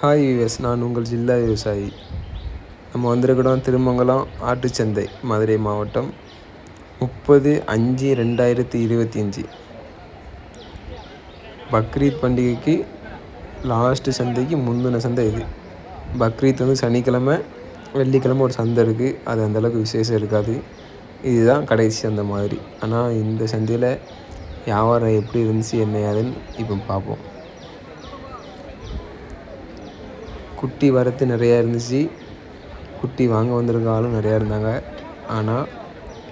Hi விவஸ் நான் உங்கள் ஜில்லா விவசாயி. நம்ம வந்திருக்கிறோம் திருமங்கலம் ஆட்டுச்சந்தை மதுரை மாவட்டம் முப்பது அஞ்சு ரெண்டாயிரத்தி இருபத்தி அஞ்சு. பக்ரீத் பண்டிகைக்கு லாஸ்ட்டு சந்தைக்கு முந்தின சந்தை இது. பக்ரீத் வந்து சனிக்கிழமை வெள்ளிக்கிழமை ஒரு சந்தை இருக்குது அது அந்தளவுக்கு விசேஷம் இருக்காது. இதுதான் கடைசி அந்த மாதிரி. ஆனால் இந்த சந்தையில் வியாபாரம் எப்படி இருந்துச்சு என்ன ஏதுன்னு இப்போ பார்ப்போம். குட்டி வரத்து நிறையா இருந்துச்சு. குட்டி வாங்க வந்திருக்க ஆளும் நிறையா இருந்தாங்க. ஆனால்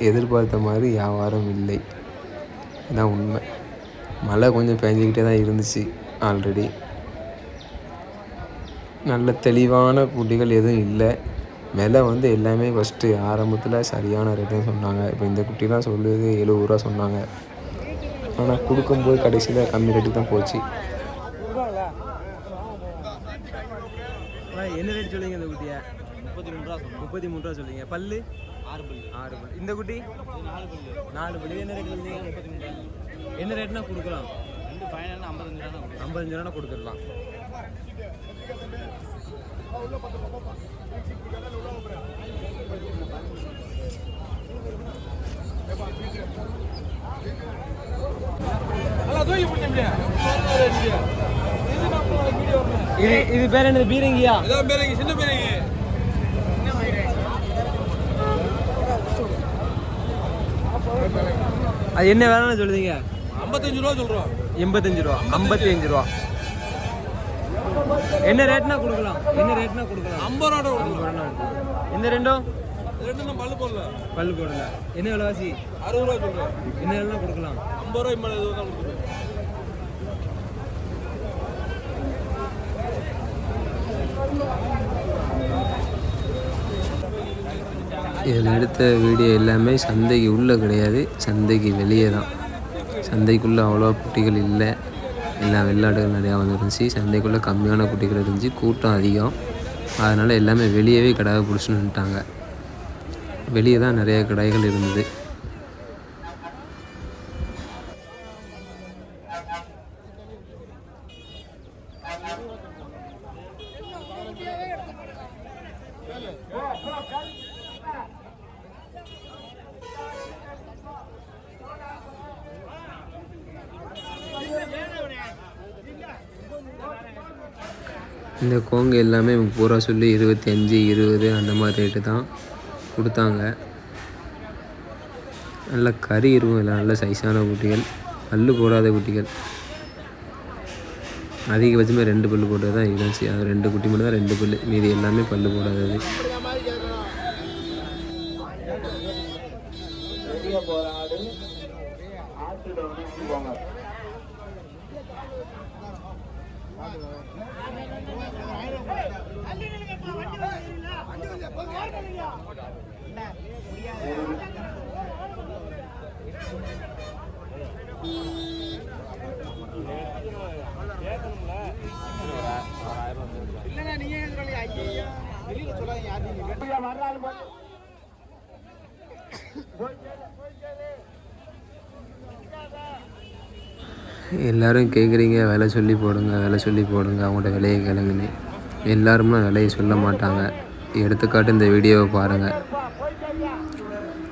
எதிர்பார்த்த மாதிரி வியாபாரம் இல்லை. இதுதான் உண்மை. மழை கொஞ்சம் பெஞ்சிக்கிட்டே தான் இருந்துச்சு ஆல்ரெடி நல்ல தெளிவான குட்டிகள் எதுவும் இல்லை. விலை வந்து எல்லாமே ஃபஸ்ட்டு ஆரம்பத்தில் சரியான ரேட்டுன்னு சொன்னாங்க. இப்போ இந்த குட்டிலாம் சொல்லுது எழுபது ரூபா சொன்னாங்க. ஆனால் கொடுக்கும்போது கடைசியில் கம்மி ரேட்டுக்கு தான் போச்சு. என்ன ரேட் சொல்லுங்க இந்த குட்டியை? முப்பத்தி ரெண்டு ரூபா முப்பத்தி மூணு ரூபா சொல்லுங்க. பல்லு? ஆறு பல்லு. ஆறு பல்லு. இந்த குட்டி? நாலு பல்லு. நாலு பல்லு. என்ன ரேட் சொல்லுங்க முப்பத்தி மூணு என்ன ரேட்னா கொடுக்கலாம். ரெண்டு ஃபைனல் ஐம்பத்தஞ்சு ரூபா ஐம்பத்தஞ்சு ரூபா கொடுத்துடலாம். இது இது பேர் என்னது? பீரங்கியா? பேருங்க சின்ன பேருங்க. அது என்ன வேலைன்னு சொல்லுதீங்க? ஐம்பத்தஞ்சு ரூபா சொல்கிறோம் எண்பத்தஞ்சு ரூபா ஐம்பத்தி அஞ்சு ரூபா. என்ன ரேட்னா கொடுக்கலாம். என்ன ரேட்னா கொடுக்கலாம். ஐம்பது ரூபா ஐம்பது கொடுக்கலாம். இந்த ரெண்டும்? ரெண்டு நம்ம பல்லு போடல. பல்லு போடல. என்ன விலைவாசி? அறுபது ரூபா சொல்கிறோம் என்ன விலைனா கொடுக்கலாம். ஐம்பது ரூபாய் மேலே எதுவும் தான் இதில் எடுத்த வீடியோ எல்லாமே சந்தைக்கு உள்ளே கிடையாது சந்தைக்கு வெளியே தான். சந்தைக்குள்ளே அவ்வளோ குட்டிகள் இல்லை. எல்லா வெள்ளாடுகள் நிறையா வந்துருந்துச்சு சந்தைக்குள்ளே கம்மியான குட்டிகள் இருந்துச்சு. கூட்டம் அதிகம். அதனால் எல்லாமே வெளியவே கடாவை பிடிச்சின்னுட்டாங்க வெளியே தான் நிறைய கடைகள் இருந்தது. இந்த கோங்கு எல்லாமே பூரா சொல்லி இருபத்தி அஞ்சு இருபது அந்த மாதிரி ரேட்டு தான் கொடுத்தாங்க. நல்ல கறி இருக்கும் இல்லை நல்ல சைஸான குட்டிகள். பல்லு போடாத குட்டிகள். அதிகபட்சமாக ரெண்டு பல்லு போட்டது தான் இருந்துச்சு அது ரெண்டு குட்டி மட்டும் தான் ரெண்டு பல்லு. மீதி எல்லாமே பல்லு போடாதது. எல்லோரும் கேட்குறீங்க விலை சொல்லி போடுங்க விலை சொல்லி போடுங்க அவங்கள்ட்ட விலையை கிளங்குன்னு. எல்லாருமே விலையை சொல்ல மாட்டாங்க. எடுத்துக்காட்டு இந்த வீடியோவை பாருங்கள்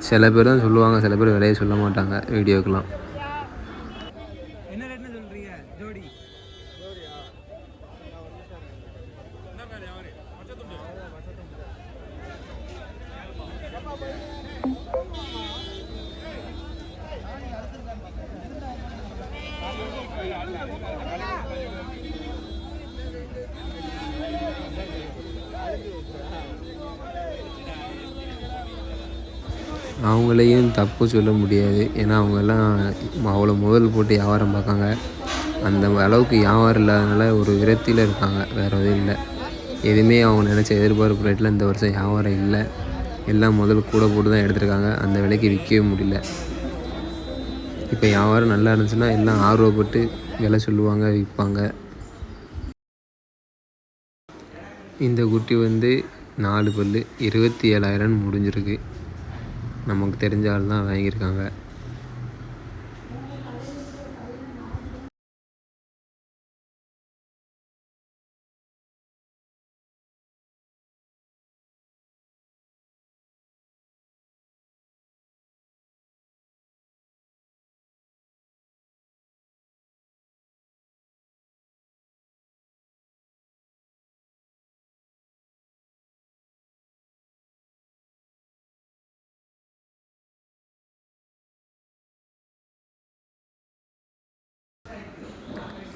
சில பேர் தான் சொல்லுவாங்க சில பேர் விலையை சொல்ல மாட்டாங்க வீடியோக்கெலாம் என்ன ரேட்னு சொல்கிறீங்க ஜோடி அவங்களையும் தப்பு சொல்ல முடியாது. ஏன்னா அவங்கெல்லாம் அவ்வளோ முதல் போட்டு வியாபாரம் பார்க்காங்க. அந்த அளவுக்கு வியாபாரம் இல்லாதனால ஒரு விரக்தியில் இருக்காங்க. வேறு எதுவும் இல்லை எதுவுமே அவங்க நினச்ச எதிர்பார்ப்பு ரேட்டில் இந்த வருஷம் வியாபாரம் இல்லை. எல்லாம் முதல் கூட போட்டு தான் எடுத்திருக்காங்க. அந்த விலைக்கு விற்கவே முடியல. இப்போ வியாபாரம் நல்லா இருந்துச்சுன்னா எல்லாம் ஆர்வப்பட்டு விலை சொல்லுவாங்க விற்பாங்க. இந்த குட்டி வந்து நாலு பல் இருபத்தி ஏழாயிரம் முடிஞ்சிருக்கு. நமக்கு தெரிஞ்ச ஆள் தான் வாங்கியிருக்காங்க.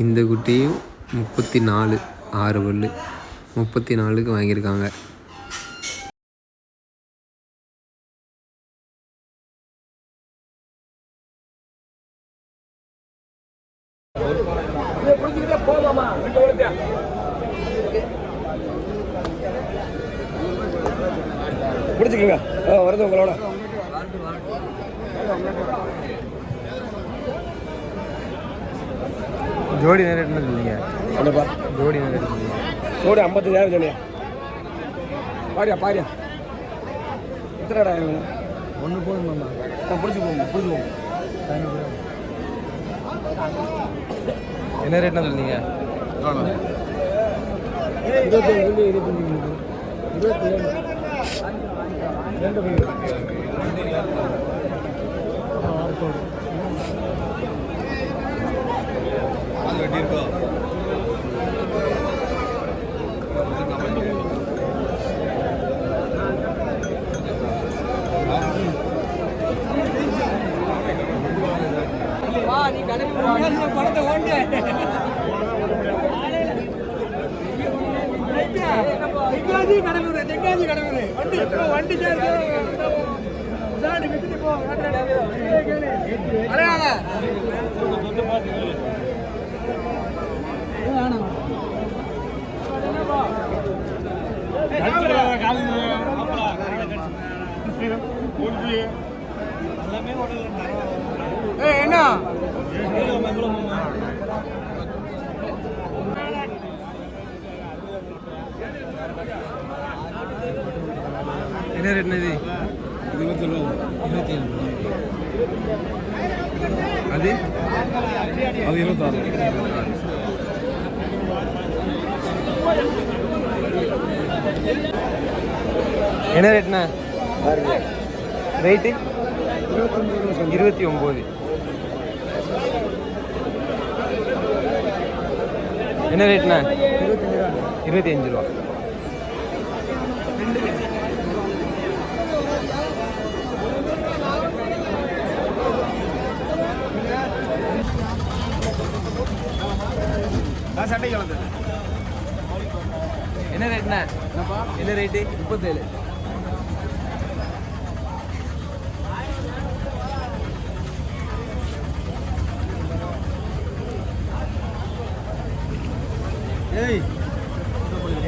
இந்த குட்டியும் முப்பத்தி நாலு ஆறு பல் முப்பத்தி நாலுக்கு வாங்கியிருக்காங்க. பிடிச்சிக்கங்க. ஆ வருது உங்களோட. ஜோடி என்ன சொல்லுங்க. என்னப்பா? ஜோடி நேரம் சொல்லுங்க. சோடி ஐம்பத்தஞ்சாயிரம் சொன்னியா. பாரியா பாரியா. எத்தனை கடை வேணும் ஒன்று போதும் நான் பிடிச்சி போங்க பிடிச்சி போங்க. என்ன ரேட்னா சொல்லுங்க. இருபத்தஞ்சு இருபத்தஞ்சு. இருபத்தி ரெண்டு பேர் படத்தை ஓண்டு தெங்காசி கடலூர் வண்டி போ, வண்டி சாடி வித்துட்டு போ அடையாள என்ன? என்ன ரேட்னா இது இருபத்தி இருபத்தி ஏழு அது? அது இருபத்தாறு. என்ன ரேட்ண்ணா ரேட்டு. இருபத்தி ஒம்பது என்ன ரேட்ண்ணா இருபத்தஞ்சு ரூபா இருபத்தி அஞ்சு ரூபா நான் சட்டை கலந்து என்ன ரேட்ண்ணா என்ன ரேட்டு முப்பத்தேழு. ஏய்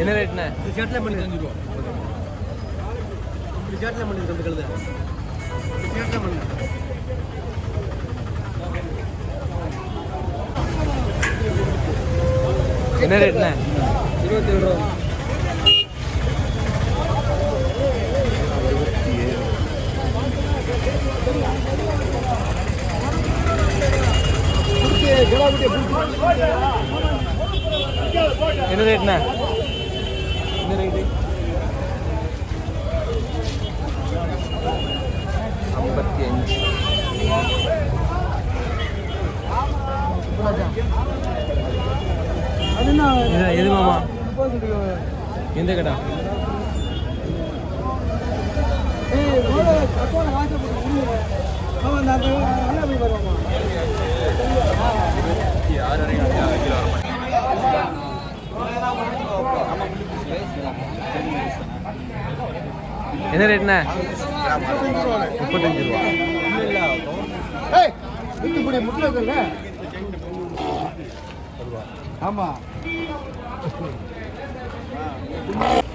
என்ன ரேட்ண்ணா இது ஷர்ட்ல பண்ணி. அஞ்சு ரெண்டு கழுத. இப்படி ஷர்ட்ல பண்ணி. என்ன ரேட்ண்ணா இருபத்தேழு ரூபா. என்ன ரேட்ண்ணா என்ன ரேட்டு ஐம்பத்தி அஞ்சு இது- எது மாமா எந்த கடை என்ன ரேட்ண்ணா முப்பத்தஞ்சு ரூபா. ஆமா. பதினஞ்சாயிரம்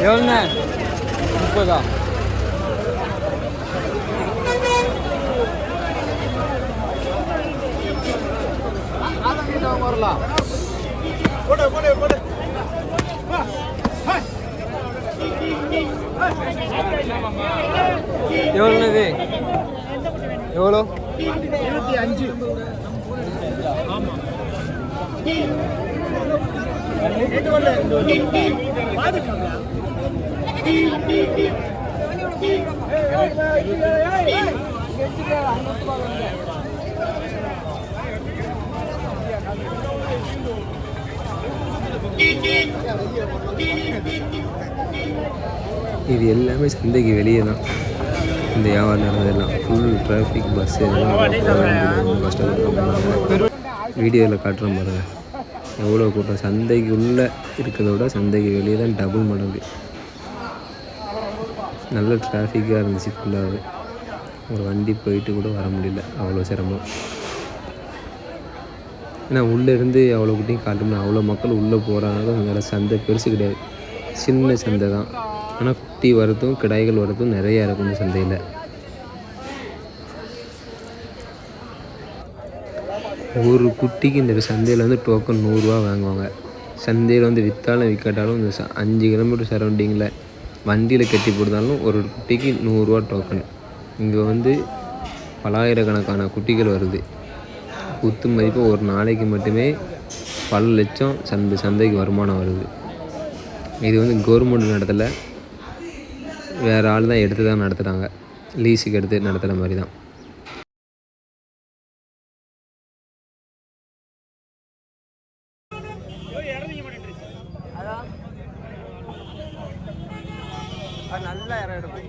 எவ்வளோண்ணே முப்பதா வரலாம் போடு போடு எவ்வளோ இருபத்தி அஞ்சு பாத்துக்கோங்க இது எல்லாமே சந்தைக்கு வெளியே தான். இந்த வியாபாரம் நடந்ததெல்லாம். ஃபுல் டிராஃபிக் பஸ் எல்லாம் கஷ்டப்பட்டு வீடியோவில் காட்டுற மாதிரி எவ்வளோ கூட்டம்? சந்தைக்கு உள்ளே இருக்கிறத விட சந்தைக்கு வெளியே தான் டபுள் மடங்கு. நல்ல டிராஃபிக்காக இருந்துச்சு ஃபுல்லாகவே ஒரு வண்டி போயிட்டு கூட வர முடியல. அவ்வளோ சிரமம். ஏன்னா உள்ளே இருந்து அவ்வளோ குட்டியும் காட்டணும் அவ்வளோ மக்கள் உள்ளே போகிறாங்க அதனால சந்தை பெருசு கிடையாது. சின்ன சந்தை தான். ஆனால் குட்டி வரதும் கிடாய்கள் வரதும் நிறையா இருக்கும் இந்த சந்தையில். ஒரு குட்டிக்கு இந்த சந்தையில் வந்து டோக்கன் நூறுரூவா வாங்குவாங்க. சந்தையில் வந்து விற்றாலும் விற்காட்டாலும் இந்த ச- அஞ்சு கிலோமீட்டர் சரௌண்டிங்கில் வண்டியில் கட்டி போடுதாலும் ஒரு குட்டிக்கு நூறுரூவா டோக்கன் இங்கே வந்து பலாயிரக்கணக்கான குட்டிகள் வருது. குத்து மதிப்பு ஒரு நாளைக்கு மட்டுமே பல லட்சம் சந்தை சந்தைக்கு வருமானம் வருது. இது வந்து கவர்மெண்ட் நடத்தலை. வேறு ஆள் தான் எடுத்து தான் நடத்துகிறாங்க லீஸுக்கு எடுத்து நடத்துகிற மாதிரி தான். இடம் எடுக்கும்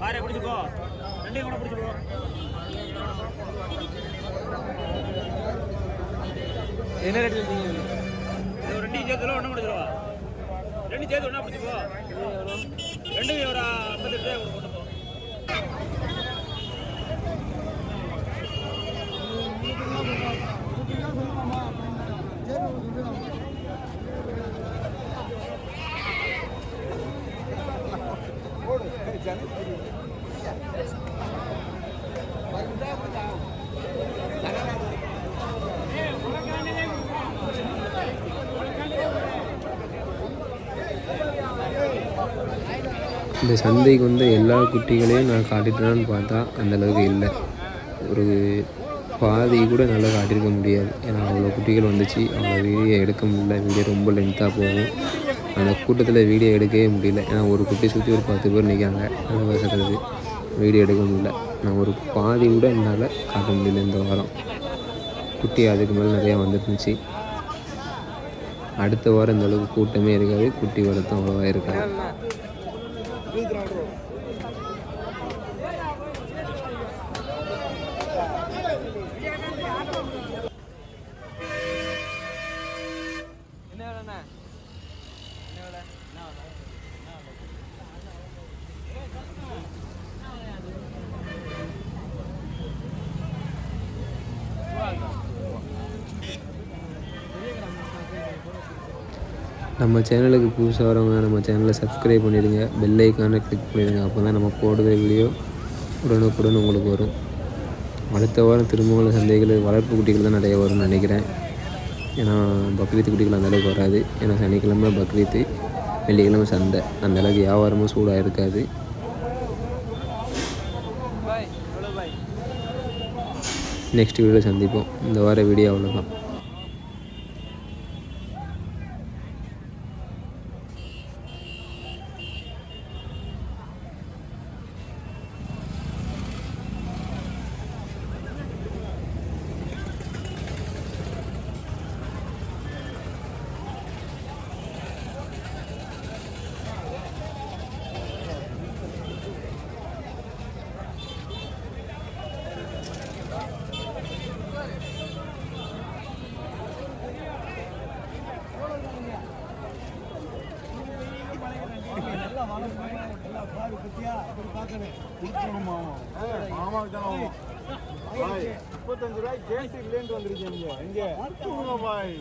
பாரு பிடிச்சு போ ரெண்டையும் கூட பிடிச்சு போ. என்ன ரேட்டில் இருக்கீங்க இது ரெண்டையும் சேர்த்துல ஒன்றும் முடிச்சிருவா ரெண்டு சேர்த்து ஒன்றா பிடிச்சி போ. ரெண்டு ஒரு ஐம்பத்தெட்டு ரூபாய் இந்த சந்தைக்கு வந்து எல்லா குட்டிகளையும் நான் காட்டிட்டேனான்னு பார்த்தா அந்தளவுக்கு இல்லை. ஒரு பாதி கூட நல்லா காட்டியிருக்க முடியாது. ஏன்னா அவ்வளோ குட்டிகள் வந்துச்சு. அவ்வளோ வீடியோ எடுக்க முடியல. வீடியோ ரொம்ப லென்த்தாக போகும் அந்த கூட்டத்தில் வீடியோ எடுக்கவே முடியல. ஏன்னா ஒரு குட்டி சுற்றி ஒரு பத்து பேர் நிற்காங்க அது வீடியோ எடுக்க முடியல. நான் ஒரு பாதி கூட என்னால் காட்ட முடியல இந்த வாரம். குட்டி அதுக்கு மேலே நிறையா வந்துருந்துச்சு. அடுத்த வாரம் இந்த அளவுக்கு கூட்டமே இருக்காது. குட்டி வரத்தும் அவ்வளோவா இருக்காது. நம்ம சேனலுக்கு புதுசாக வரவங்க நம்ம சேனலை சப்ஸ்கிரைப் பண்ணிடுங்க. பெல் ஐக்கானை கிளிக் பண்ணிடுங்க. அப்போ தான் நம்ம போடுற வீடியோ உடனுக்குடன் உங்களுக்கு வரும். அடுத்த வாரம் திருமங்கல சந்தைகள் வளர்ப்பு குட்டிகள் தான் நிறைய வரும்னு நினைக்கிறேன். ஏன்னா பக்ரீத்து குட்டிகள் அந்த அளவுக்கு வராது. ஏன்னா சனிக்கிழமை பக்ரீத்து வெள்ளிக்கிழமை சந்தை. அந்த அளவுக்கு வியாபாரமும் சூடாக இருக்காது நெக்ஸ்ட் வீடியோவில் சந்திப்போம். இந்த வார வீடியோ அவ்வளோதான் முப்பத்தஞ்சு ரூபாய் கேஸ் இல்லைன்ட்டு வந்திருக்கீங்க இங்க பாய்